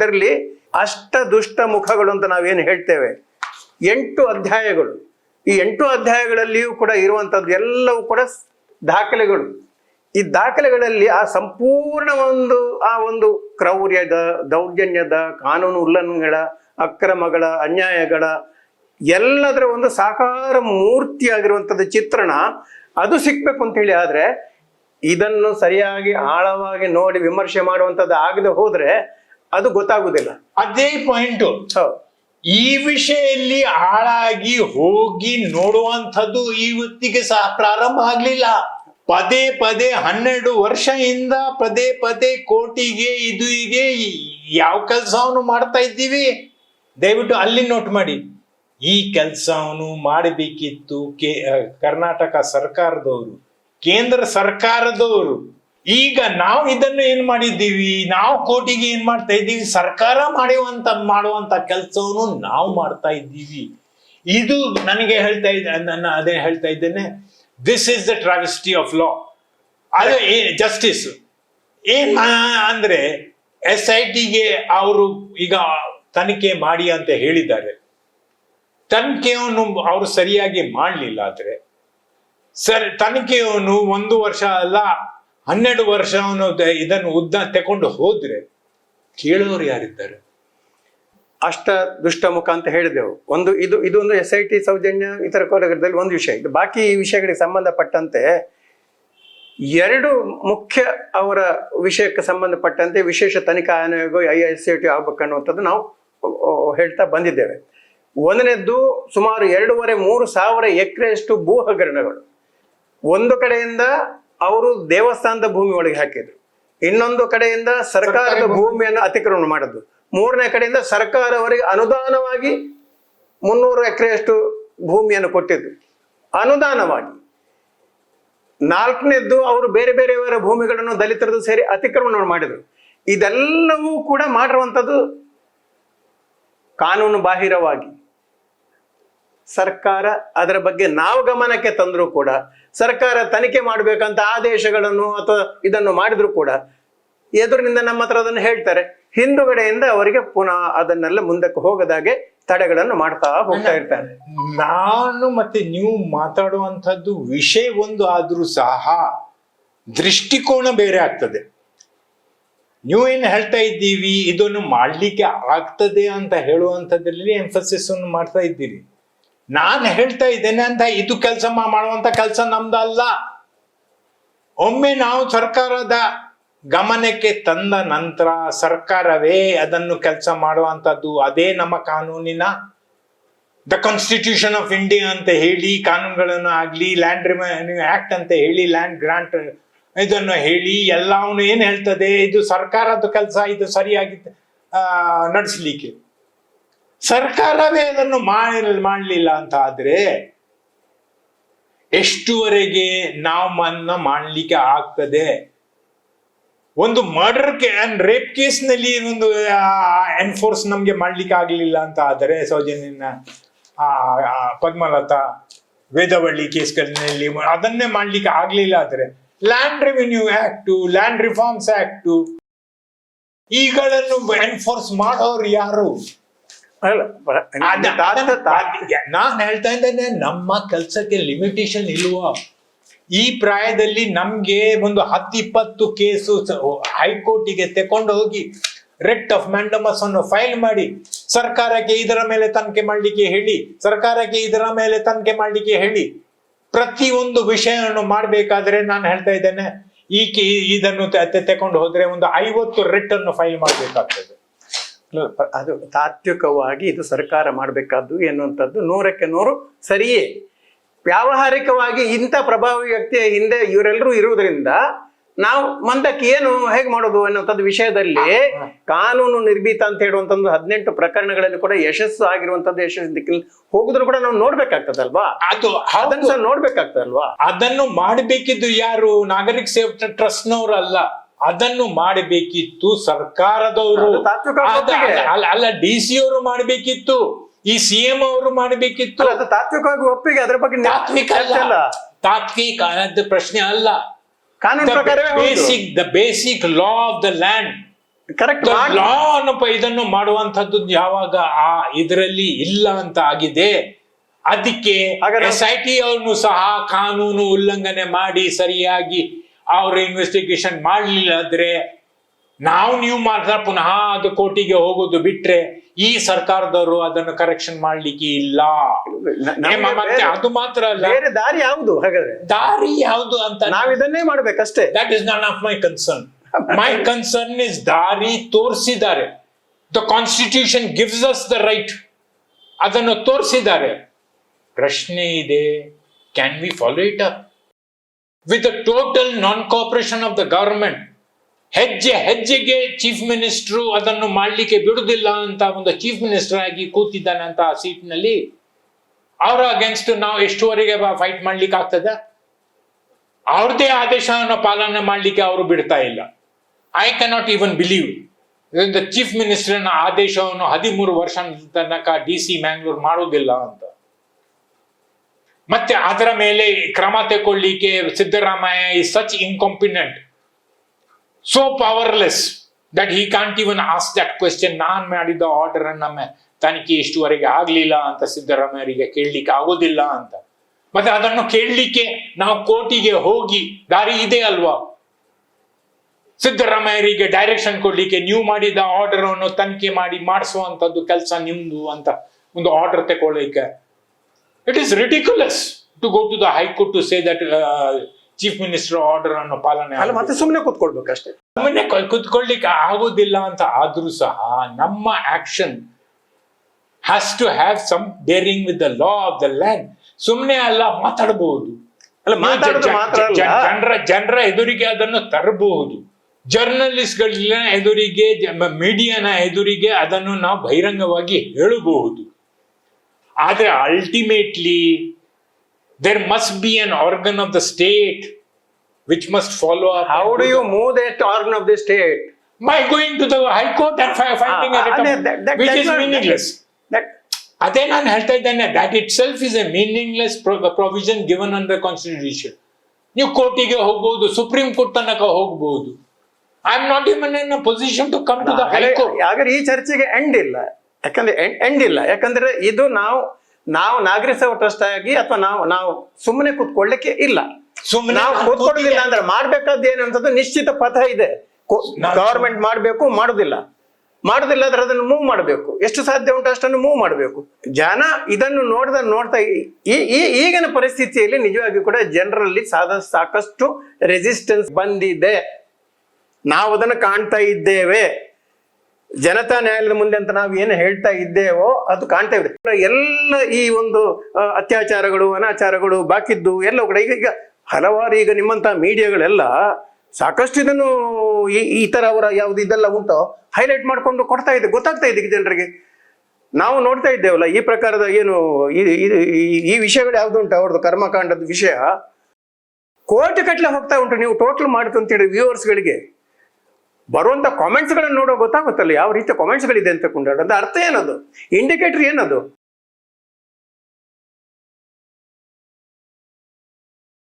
ಇದರಲ್ಲಿ ಅಷ್ಟ ದುಷ್ಟ ಮುಖಗಳು ಅಂತ ನಾವೇನು ಹೇಳ್ತೇವೆ? ಎಂಟು ಅಧ್ಯಾಯಗಳು. ಈ ಎಂಟು ಅಧ್ಯಾಯಗಳಲ್ಲಿಯೂ ಕೂಡ ಇರುವಂಥದ್ದು ಎಲ್ಲವೂ ಕೂಡ ದಾಖಲೆಗಳು. ಈ ದಾಖಲೆಗಳಲ್ಲಿ ಆ ಸಂಪೂರ್ಣ ಒಂದು, ಆ ಒಂದು ಕ್ರೌರ್ಯದ, ದೌರ್ಜನ್ಯದ, ಕಾನೂನು ಉಲ್ಲಂಘನೆಗಳ ಅಕ್ರಮಗಳ, ಅನ್ಯಾಯಗಳ ಎಲ್ಲದರ ಒಂದು ಸಾಕಾರ ಮೂರ್ತಿಯಾಗಿರುವಂಥದ್ದು ಚಿತ್ರಣ ಅದು ಸಿಕ್ಬೇಕು ಅಂತ ಹೇಳಿ ಆದ್ರೆ ಇದನ್ನು ಸರಿಯಾಗಿ ಆಳವಾಗಿ ನೋಡಿ ವಿಮರ್ಶೆ ಮಾಡುವಂಥದ್ದು ಆಗದೆ ಹೋದ್ರೆ ಅದು ಗೊತ್ತಾಗುದಿಲ್ಲ. ಅದೇ ಪಾಯಿಂಟ್ ಈ ವಿಷಯಲ್ಲಿ ಆಳಾಗಿ ಹೋಗಿ ನೋಡುವಂಥದ್ದು ಇವತ್ತಿಗೆ ಸಹ ಪ್ರಾರಂಭ ಆಗ್ಲಿಲ್ಲ. ಪದೇ ಪದೇ ಹನ್ನೆರಡು ವರ್ಷದಿಂದ ಪದೇ ಪದೇ ಕೋಟಿಗೆ ಇದು ಹೀಗೆ ಯಾವ ಕೆಲಸವನ್ನು ಮಾಡ್ತಾ ಇದ್ದೀವಿ? ದಯವಿಟ್ಟು ಅಲ್ಲಿ ನೋಟ್ ಮಾಡಿ. ಈ ಕೆಲಸವನ್ನು ಮಾಡಬೇಕಿತ್ತು ಕರ್ನಾಟಕ ಸರ್ಕಾರದವರು ಕೇಂದ್ರ ಸರ್ಕಾರದವರು. ಈಗ ನಾವು ಇದನ್ನು ಏನ್ ಮಾಡಿದ್ದೀವಿ? ನಾವು ಕೋಟಿಗೆ ಏನ್ ಮಾಡ್ತಾ ಇದ್ದೀವಿ? ಸರ್ಕಾರ ಮಾಡುವಂತ ಮಾಡುವಂತ ಕೆಲಸವನ್ನು ನಾವು ಮಾಡ್ತಾ ಇದ್ದೀವಿ. ಇದು ನನಗೆ ಹೇಳ್ತಾ ಇದ್ದ, ನನ್ನ ಅದೇ ಹೇಳ್ತಾ ಇದ್ದೇನೆ. This is the travesty of law ಅದು ಜಸ್ಟಿಸ್ ಏನ್ ಅಂದ್ರೆ ಎಸ್ ಐ ಟಿಗೆ ಅವರು ಈಗ ತನಿಖೆ ಮಾಡಿ ಅಂತ ಹೇಳಿದ್ದಾರೆ. ತನಿಖೆಯನ್ನು ಅವರು ಸರಿಯಾಗಿ ಮಾಡಲಿಲ್ಲ ಆದ್ರೆ. ಸರ್, ತನಿಖೆಯನ್ನು ಒಂದು ವರ್ಷ ಅಲ್ಲ ಹನ್ನೆರಡು ವರ್ಷವನ್ನು ಇದನ್ನು ಉದ್ದ ತಕೊಂಡು ಹೋದ್ರೆ ಕೇಳೋರು ಯಾರಿದ್ದಾರೆ? ಅಷ್ಟ ದುಷ್ಟ ಮುಖ ಅಂತ ಹೇಳಿದೆವು ಒಂದು ಇದು ಇದೊಂದು ಎಸ್ ಐ ಟಿ ಸೌಜನ್ಯ ಇತರ ಕೊರಗದಲ್ಲಿ ಒಂದು ವಿಷಯ. ಇದು ಬಾಕಿ ಈ ವಿಷಯಗಳಿಗೆ ಸಂಬಂಧಪಟ್ಟಂತೆ ಎರಡು ಮುಖ್ಯ ಅವರ ವಿಷಯಕ್ಕೆ ಸಂಬಂಧಪಟ್ಟಂತೆ ವಿಶೇಷ ತನಿಖಾ ಆಯೋಗ ಐ ಎಸ್ ಐ ಟಿ ಆಗ್ಬೇಕನ್ನುವಂಥದ್ದು ನಾವು ಹೇಳ್ತಾ ಬಂದಿದ್ದೇವೆ. ಒಂದನೇದ್ದು ಸುಮಾರು ಎರಡೂವರೆ ಮೂರು ಸಾವಿರ ಎಕರೆಯಷ್ಟು ಭೂ ಹಗರಣಗಳು ಒಂದು ಕಡೆಯಿಂದ ಅವರು ದೇವಸ್ಥಾನದ ಭೂಮಿ ಒಳಗೆ ಹಾಕಿದ್ರು. ಇನ್ನೊಂದು ಕಡೆಯಿಂದ ಸರ್ಕಾರದ ಭೂಮಿಯನ್ನು ಅತಿಕ್ರಮಣ ಮಾಡಿದ್ರು. ಮೂರನೇ ಕಡೆಯಿಂದ ಸರ್ಕಾರ ಅವರಿಗೆ ಅನುದಾನವಾಗಿ ಮುನ್ನೂರು ಎಕರೆಯಷ್ಟು ಭೂಮಿಯನ್ನು ಕೊಟ್ಟಿದ್ರು. ಅನುದಾನವಾಗಿ. ನಾಲ್ಕನೇದ್ದು ಅವರು ಬೇರೆ ಬೇರೆಯವರ ಭೂಮಿಗಳನ್ನು ದಲಿತರದ್ದು ಸೇರಿ ಅತಿಕ್ರಮಣ ಮಾಡಿದರು. ಇದೆಲ್ಲವೂ ಕೂಡ ಮಾಡಿರುವಂಥದ್ದು ಕಾನೂನು ಬಾಹಿರವಾಗಿ. ಸರ್ಕಾರ ಅದರ ಬಗ್ಗೆ ನಾವು ಗಮನಕ್ಕೆ ತಂದರೂ ಕೂಡ ಸರ್ಕಾರ ತನಿಖೆ ಮಾಡಬೇಕಂತ ಆದೇಶಗಳನ್ನು ಅಥವಾ ಇದನ್ನು ಮಾಡಿದ್ರು ಕೂಡ ಎದುರಿನಿಂದ ನಮ್ಮ ಹತ್ರ ಅದನ್ನು ಹೇಳ್ತಾರೆ. ಹಿಂದುಗಡೆಯಿಂದ ಅವರಿಗೆ ಪುನಃ ಅದನ್ನೆಲ್ಲ ಮುಂದಕ್ಕೆ ಹೋಗದಾಗೆ ತಡೆಗಳನ್ನು ಮಾಡ್ತಾ ಹೋಗ್ತಾ ಇರ್ತಾರೆ. ನಾನು ಮತ್ತೆ ನೀವು ಮಾತಾಡುವಂಥದ್ದು ವಿಷಯ ಒಂದು ಆದ್ರೂ ಸಹ ದೃಷ್ಟಿಕೋನ ಬೇರೆ ಆಗ್ತದೆ. ನೀವು ಏನು ಹೇಳ್ತಾ ಇದ್ದೀವಿ ಇದನ್ನು ಮಾಡಲಿಕ್ಕೆ ಆಗ್ತದೆ ಅಂತ ಹೇಳುವಂಥದ್ರಲ್ಲಿ ಎಂಫಸಿಸ್ ಅನ್ನು ಮಾಡ್ತಾ ಇದ್ದೀರಿ. ನಾನು ಹೇಳ್ತಾ ಇದ್ದೇನೆ ಅಂತ ಇದು ಕೆಲಸ ಮಾಡುವಂತ ಕೆಲಸ ನಮ್ದಲ್ಲ ಒಮ್ಮೆ ನಾವು ಸರ್ಕಾರದ ಗಮನಕ್ಕೆ ತಂದ ನಂತರ ಸರ್ಕಾರವೇ ಅದನ್ನು ಕೆಲಸ ಮಾಡುವಂತದ್ದು. ಅದೇ ನಮ್ಮ ಕಾನೂನಿನ ದ ಕಾನ್ಸ್ಟಿಟ್ಯೂಷನ್ ಆಫ್ ಇಂಡಿಯಾ ಅಂತ ಹೇಳಿ, ಕಾನೂನುಗಳನ್ನು ಆಗಲಿ ಲ್ಯಾಂಡ್ ರೆವೆನ್ಯೂ ಆಕ್ಟ್ ಅಂತ ಹೇಳಿ ಲ್ಯಾಂಡ್ ಗ್ರಾಂಟ್ ಇದನ್ನು ಹೇಳಿ, ಎಲ್ಲವನ್ನು ಏನು ಹೇಳ್ತದೆ? ಇದು ಸರ್ಕಾರದ ಕೆಲಸ, ಇದು ಸರಿಯಾಗಿ ನಡೆಸಲಿಕ್ಕೆ. ಸರ್ಕಾರವೇ ಅದನ್ನು ಮಾಡಿ ಮಾಡಲಿಲ್ಲ ಅಂತ ಆದ್ರೆ ಎಷ್ಟುವರೆಗೆ ನಾವು ಮನ್ನ ಮಾಡಲಿಕ್ಕೆ ಆಗ್ತದೆ? ಒಂದು ಮರ್ಡರ್ ಅಂಡ್ ರೇಪ್ ಕೇಸ್ನಲ್ಲಿ ಒಂದು ಎನ್ಫೋರ್ಸ್ ನಮ್ಗೆ ಮಾಡ್ಲಿಕ್ಕೆ ಆಗ್ಲಿಲ್ಲ ಅಂತ ಆದರೆ ಸೌಜನ್ಯನ ಆ, ಪದ್ಮಲತಾ ವೇದವಳ್ಳಿ ಕೇಸ್ಗಳಲ್ಲಿ ಅದನ್ನೇ ಮಾಡ್ಲಿಕ್ಕೆ ಆಗ್ಲಿಲ್ಲ ಆದ್ರೆ land revenue act land reforms act ಈಗಳನ್ನು enforce ಮಾಡೋರು ಯಾರು? ನಾನ್ ಹೇಳ್ತಾ ಇದ್ದೇನೆ ನಮ್ಮ ಕೆಲಸಕ್ಕೆ ಲಿಮಿಟೇಷನ್ ಇಲ್ವಾ? ಈ ಪ್ರಾಯದಲ್ಲಿ ನಮ್ಗೆ ಒಂದು ಹತ್ತು ಇಪ್ಪತ್ತು ಕೇಸು ಹೈಕೋರ್ಟಿಗೆ ತಕೊಂಡು ಹೋಗಿ ರೆಟ್ ಆಫ್ ಮ್ಯಾಂಡಮಸ್ ಅನ್ನು ಫೈಲ್ ಮಾಡಿ ಸರ್ಕಾರಕ್ಕೆ ಇದರ ಮೇಲೆ ತನಿಖೆ ಮಾಡಲಿಕ್ಕೆ ಹೇಳಿ ಸರ್ಕಾರಕ್ಕೆ ಇದರ ಮೇಲೆ ತನಿಖೆ ಮಾಡಲಿಕ್ಕೆ ಹೇಳಿ ಪ್ರತಿ ಒಂದು ವಿಷಯವನ್ನು ಮಾಡಬೇಕಾದ್ರೆ ನಾನು ಹೇಳ್ತಾ ಇದ್ದೇನೆ ಈ ಕೇ ಇದನ್ನು ತಕೊಂಡು ಹೋದ್ರೆ ಒಂದು ಐವತ್ತು ರೆಟ್ ಅನ್ನು ಫೈಲ್ ಮಾಡ್ಬೇಕಾಗ್ತದೆ. ಅದು ತಾತ್ವಿಕವಾಗಿ ಇದು ಸರ್ಕಾರ ಮಾಡಬೇಕಾದ್ದು ಎನ್ನುವಂಥದ್ದು ನೂರಕ್ಕೆ ನೂರು ಸರಿಯೇ. ವ್ಯಾವಹಾರಿಕವಾಗಿ ಇಂಥ ಪ್ರಭಾವಿ ವ್ಯಕ್ತಿಯ ಹಿಂದೆ ಇವರೆಲ್ಲರೂ ಇರುವುದರಿಂದ ನಾವು ಮಂದಕ್ಕೆ ಏನು ಹೇಗೆ ಮಾಡೋದು ಅನ್ನುವಂಥದ್ದು ವಿಷಯದಲ್ಲಿ ಕಾನೂನು ನಿರ್ಭೀತ ಅಂತ ಹೇಳುವಂಥದ್ದು ಹದಿನೆಂಟು ಪ್ರಕರಣಗಳಲ್ಲಿ ಕೂಡ ಯಶಸ್ಸು ಆಗಿರುವಂಥದ್ದು ಯಶಸ್ಸು ದಿಕ್ಕಿನಲ್ಲಿ ಹೋಗುದ್ರು ಕೂಡ ನಾವು ನೋಡ್ಬೇಕಾಗ್ತದಲ್ವಾ ಅದು ಅದನ್ನು ನೋಡ್ಬೇಕಾಗ್ತದಲ್ವಾ ಅದನ್ನು ಮಾಡಬೇಕಿದ್ದು ಯಾರು? ನಾಗರಿಕ ಸೇವಾ ಟ್ರಸ್ಟ್ನವ್ರು ಅಲ್ಲ ಅದನ್ನು ಮಾಡಬೇಕಿತ್ತು ಸರ್ಕಾರದವರು. ಅಲ್ಲ- ಡಿ ಸಿ ಅವರು ಮಾಡಬೇಕಿತ್ತು. ಈ ಸಿ ಎಂ ಅವರು ಮಾಡಬೇಕಿತ್ತು. ಅದು ತಾತ್ವಿಕವಾಗಿ ಒಪ್ಪಿಗೆ ಅದ್ರ ಬಗ್ಗೆ ತಾತ್ವಿಕ ಅಲ್ಲ. ತಾತ್ವಿಕ ಪ್ರಶ್ನೆ ಅಲ್ಲ. ಕಾನೂನು ಪ್ರಕಾರವೇ basic the basic law of the land correct law ಅನ್ನಪ್ಪ ಇದನ್ನು ಮಾಡುವಂತದ್ದು ಯಾವಾಗ? ಆ ಇದರಲ್ಲಿ ಇಲ್ಲ ಅಂತ ಆಗಿದೆ. ಅದಕ್ಕೆ ಎಸ್ ಐ ಟಿ ಅವ್ರನ್ನು ಸಹ ಕಾನೂನು ಉಲ್ಲಂಘನೆ ಮಾಡಿ ಸರಿಯಾಗಿ ಅವ್ರ ಇನ್ವೆಸ್ಟಿಗೇಷನ್ ಮಾಡಲಿಲ್ಲ ಅಂದ್ರೆ ನಾವು ನೀವು ಮಾಡಿದ್ರೆ ಪುನಃ ಅದು ಕೋರ್ಟಿಗೆ ಹೋಗೋದು ಬಿಟ್ರೆ ಈ ಸರ್ಕಾರದವರು ಅದನ್ನು ಕರೆಕ್ಷನ್ ಮಾಡ್ಲಿಕ್ಕೆ ಇಲ್ಲ. ಅದು ಮಾತ್ರ ಅಲ್ಲ. ಬೇರೆ ದಾರಿ ಯಾವುದು ಹಾಗಾದ್ರೆ? ದಾರಿ ಯಾವುದು ಅಂತ ನಾವು ಇದನ್ನೇ ಮಾಡ್ಬೇಕಷ್ಟೇ. That is not of my concern my concern is ದಾರಿ ತೋರಿಸಿದ್ದಾರೆ. The constitution gives us the right ಅದನ್ನು ತೋರಿಸಿದ್ದಾರೆ. ಪ್ರಶ್ನೆ ಇದೆ. Can we follow it up with the total non cooperation of the government ಹೆಜ್ಜೆ ಹೆಜ್ಜೆಗೆ ಚೀಫ್ ಮಿನಿಸ್ಟ್ರು ಅದನ್ನು ಮಾಡಲಿಕ್ಕೆ ಬಿಡುದಿಲ್ಲ ಅಂತ ಒಂದು ಚೀಫ್ ಮಿನಿಸ್ಟರ್ ಆಗಿ ಕೂತಿದ್ದಾನೆ ಅಂತ ಆ ಸೀಟ್ನಲ್ಲಿ. ಅವರ ಅಗೇನ್ಸ್ಟ್ ನಾವು ಎಷ್ಟುವರೆಗೆ ಫೈಟ್ ಮಾಡ್ಲಿಕ್ಕೆ ಆಗ್ತದೆ? ಅವ್ರದೇ ಆದೇಶವನ್ನು ಪಾಲನೆ ಮಾಡಲಿಕ್ಕೆ ಅವರು ಬಿಡ್ತಾ ಇಲ್ಲ. I cannot even believe chief ಮಿನಿಸ್ಟರ್ನ ಆದೇಶವನ್ನು ಹದಿಮೂರು ವರ್ಷ ತನಕ ಡಿ ಸಿ ಮ್ಯಾಂಗ್ಳೂರ್ ಮಾಡೋದಿಲ್ಲ ಅಂತ. ಮತ್ತೆ ಅದರ ಮೇಲೆ ಕ್ರಮ ತಗೊಳ್ಳಿಕ್ಕೆ Siddaramaiah is such incompetent so powerless that he can't even ask that question ನಾನ್ ಮಾಡಿದ ಆರ್ಡರ್ ನಮ್ಮ ತನಿಖೆ ಇಷ್ಟುವರೆಗೆ ಆಗ್ಲಿಲ್ಲ ಅಂತ ಸಿದ್ದರಾಮಯ್ಯರಿಗೆ ಕೇಳಲಿಕ್ಕೆ ಆಗೋದಿಲ್ಲ ಅಂತ. ಮತ್ತೆ ಅದನ್ನು ಕೇಳಲಿಕ್ಕೆ ನಾವು ಕೋರ್ಟಿಗೆ ಹೋಗಿ, ದಾರಿ ಇದೆ ಅಲ್ವಾ? ಸಿದ್ದರಾಮಯ್ಯರಿಗೆ ಡೈರೆಕ್ಷನ್ ಕೊಡ್ಲಿಕ್ಕೆ ನೀವು ಮಾಡಿದ ಆರ್ಡರ್ ಅನ್ನು ತನಿಖೆ ಮಾಡಿ ಮಾಡಿಸುವಂತದ್ದು ಕೆಲಸ ನಿಮ್ದು ಅಂತ ಒಂದು ಆರ್ಡರ್ ತಗೊಳ್ಳಿಕ್ಕೆ it is go to go to the to to say uh, chief minister order ಅನ್ನು ಪಾಲನೆ ಅಲ್ಲ ಮತ್ತೆ ಸುಮ್ಮನೆ ಕೂತ್ಕೊಳ್ಬೇಕಷ್ಟೇ. ಸುಮ್ಮನೆ ಕುತ್ಕೊಳ್ಳಿಕ್ಕೆ ಆಗೋದಿಲ್ಲ ಅಂತ ಆದ್ರೂ ಸಹ ನಮ್ಮ action has to have some daring with the law of the land ಸುಮ್ಮನೆ ಅಲ್ಲ ಮಾತಾಡಬಹುದು ಜನರ ಜನರ ಎದುರಿಗೆ ಅದನ್ನು ತರಬಹುದು. ಜರ್ನಲಿಸ್ಟ್ಗಳ ಎದುರಿಗೆ ಮೀಡಿಯಾನ ಎದುರಿಗೆ ಅದನ್ನು ನಾವು ಬಹಿರಂಗವಾಗಿ ಹೇಳಬಹುದು. ಆದ್ರೆ ultimately there must be an organ of the state which must follow how do you move that organ of the state by going to the high court and fi- finding a Ah, written, that- that- which is meaningless. That ಅದೇ ನಾನು ಹೇಳ್ತಾ ಇದ್ದೇನೆ that itself is a meaningless provision given under constitution ನೀವು ಕೋರ್ಟಿಗೆ ಹೋಗ್ಬೋದು Supreme court ತನಕ ಹೋಗ್ಬೋದು I am not even in position to come to the High Court ಹಾಗಾದ್ರೆ ಈ ಚರ್ಚೆಗೆ ಎಂಡ್ ಇಲ್ಲ ಯಾಕಂದ್ರೆ ಎಂಡ್ ಇಲ್ಲ. ಯಾಕಂದ್ರೆ ಇದು ನಾವು ನಾವು ನಾಗರಿಕ ಟ್ರಸ್ಟ್ ಆಗಿ ಅಥವಾ ನಾವು ನಾವು ಸುಮ್ಮನೆ ಕೂತ್ಕೊಳ್ಳಿಕ್ಕೆ ಇಲ್ಲ. ಸುಮ್ಮನೆ ನಾವು ಕೂತ್ಕೊಳ್ಳೋದಿಲ್ಲ ಅಂದ್ರೆ ಮಾಡ್ಬೇಕಾದ್ದು ಏನಂತದ್ದು ನಿಶ್ಚಿತ ಪಥ ಇದೆ. ಗವರ್ಮೆಂಟ್ ಮಾಡಬೇಕು ಮಾಡುದಿಲ್ಲ. ಮಾಡುದಿಲ್ಲ ಅಂದ್ರೆ ಅದನ್ನು ಮೂವ್ ಮಾಡಬೇಕು. ಎಷ್ಟು ಸಾಧ್ಯ ಉಂಟು ಅಷ್ಟನ್ನು ಮೂವ್ ಮಾಡಬೇಕು. ಜನ ಇದನ್ನು ನೋಡ್ದ ನೋಡ್ತಾ ಈಗಿನ ಪರಿಸ್ಥಿತಿಯಲ್ಲಿ ನಿಜವಾಗಿ ಕೂಡ ಜನರಲ್ಲಿ ಸಾಧ ಸಾಕಷ್ಟು ರೆಸಿಸ್ಟೆನ್ಸ್ ಬಂದಿದೆ. ನಾವು ಅದನ್ನು ಕಾಣ್ತಾ ಇದ್ದೇವೆ. ಜನತಾ ನ್ಯಾಯಾಲಯದ ಮುಂದೆ ಅಂತ ನಾವು ಏನು ಹೇಳ್ತಾ ಇದ್ದೇವೋ ಅದು ಕಾಣ್ತಾ ಇದೆ. ಎಲ್ಲ ಈ ಒಂದು ಅತ್ಯಾಚಾರಗಳು, ಅನಾಚಾರಗಳು ಬಾಕಿದ್ದು ಎಲ್ಲ ಕೂಡ ಈಗ ಈಗ ಹಲವಾರು ಈಗ ನಿಮ್ಮಂತ ಮೀಡಿಯಾಗಳೆಲ್ಲ ಸಾಕಷ್ಟು ಇದನ್ನು ಈ ಈ ತರ ಅವರ ಯಾವ್ದು ಇದೆಲ್ಲ ಉಂಟೋ ಹೈಲೈಟ್ ಮಾಡ್ಕೊಂಡು ಕೊಡ್ತಾ ಇದೆ, ಗೊತ್ತಾಗ್ತಾ ಇದೆ ಜನರಿಗೆ. ನಾವು ನೋಡ್ತಾ ಇದ್ದೇವಲ್ಲ, ಈ ಪ್ರಕಾರದ ಏನು, ಈ- ವಿಷಯಗಳು ಯಾವ್ದು ಉಂಟು? ಅವ್ರದ್ದು ಕರ್ಮಕಾಂಡದ ವಿಷಯ. ಕೋಟಿ ಕಟ್ಲೆ ಹೋಗ್ತಾ ಉಂಟು, ನೀವು ಟೋಟಲ್ ಮಾಡ್ಕೊಂತೀರಿ ವ್ಯೂವರ್ಸ್ಗಳಿಗೆ ಬರುವಂತ ಕಾಮೆಂಟ್ಸ್ಗಳನ್ನು ನೋಡೋ ಗೊತ್ತಾಗುತ್ತಲ್ಲ ಯಾವ ರೀತಿಯ ಕಾಮೆಂಟ್ಸ್ಗಳಿದೆ ಅಂತ ಕೊಂಡಾಡೋದು ಅರ್ಥ ಏನದು? ಇಂಡಿಕೇಟರ್ ಏನದು?